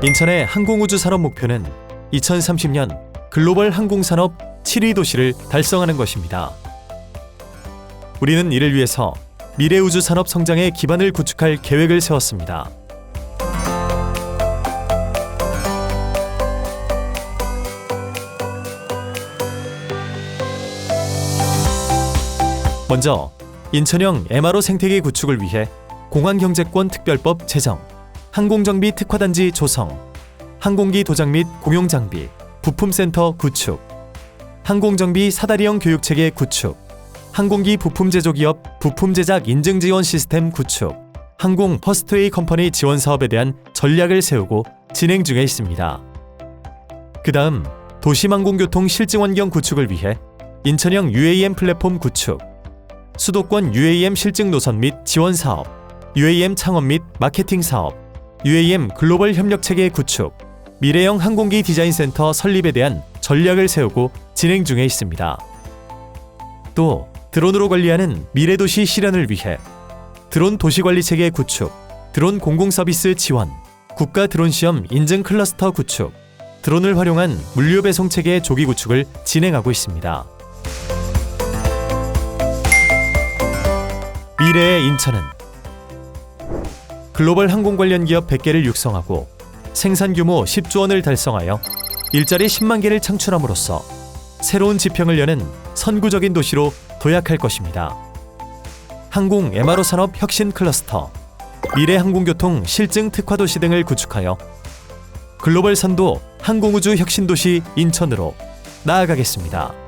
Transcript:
인천의 항공우주 산업 목표는 2030년 글로벌 항공산업 7위 도시를 달성하는 것입니다. 우리는 이를 위해서 미래 우주 산업 성장의 기반을 구축할 계획을 세웠습니다. 먼저 인천형 MRO 생태계 구축을 위해 공항경제권 특별법 제정, 항공정비 특화단지 조성, 항공기 도장 및 공용장비, 부품센터 구축, 항공정비 사다리형 교육체계 구축, 항공기 부품 제조 기업 부품 제작 인증 지원 시스템 구축, 항공 퍼스트웨이 컴퍼니 지원 사업에 대한 전략을 세우고 진행 중에 있습니다. 그 다음 도심항공교통 실증 환경 구축을 위해 인천형 UAM 플랫폼 구축, 수도권 UAM 실증 노선 및 지원 사업, UAM 창업 및 마케팅 사업, UAM 글로벌 협력 체계 구축, 미래형 항공기 디자인 센터 설립에 대한 전략을 세우고 진행 중에 있습니다. 또 드론으로 관리하는 미래 도시 실현을 위해 드론 도시 관리 체계 구축, 드론 공공 서비스 지원, 국가 드론 시험 인증 클러스터 구축, 드론을 활용한 물류 배송 체계 조기 구축을 진행하고 있습니다. 미래의 인천은 글로벌 항공 관련 기업 100개를 육성하고 생산 규모 10조 원을 달성하여 일자리 10만 개를 창출함으로써 새로운 지평을 여는 선구적인 도시로 도약할 것입니다. 항공 MRO 산업 혁신 클러스터, 미래 항공교통 실증 특화 도시 등을 구축하여 글로벌 선도 항공우주 혁신 도시 인천으로 나아가겠습니다.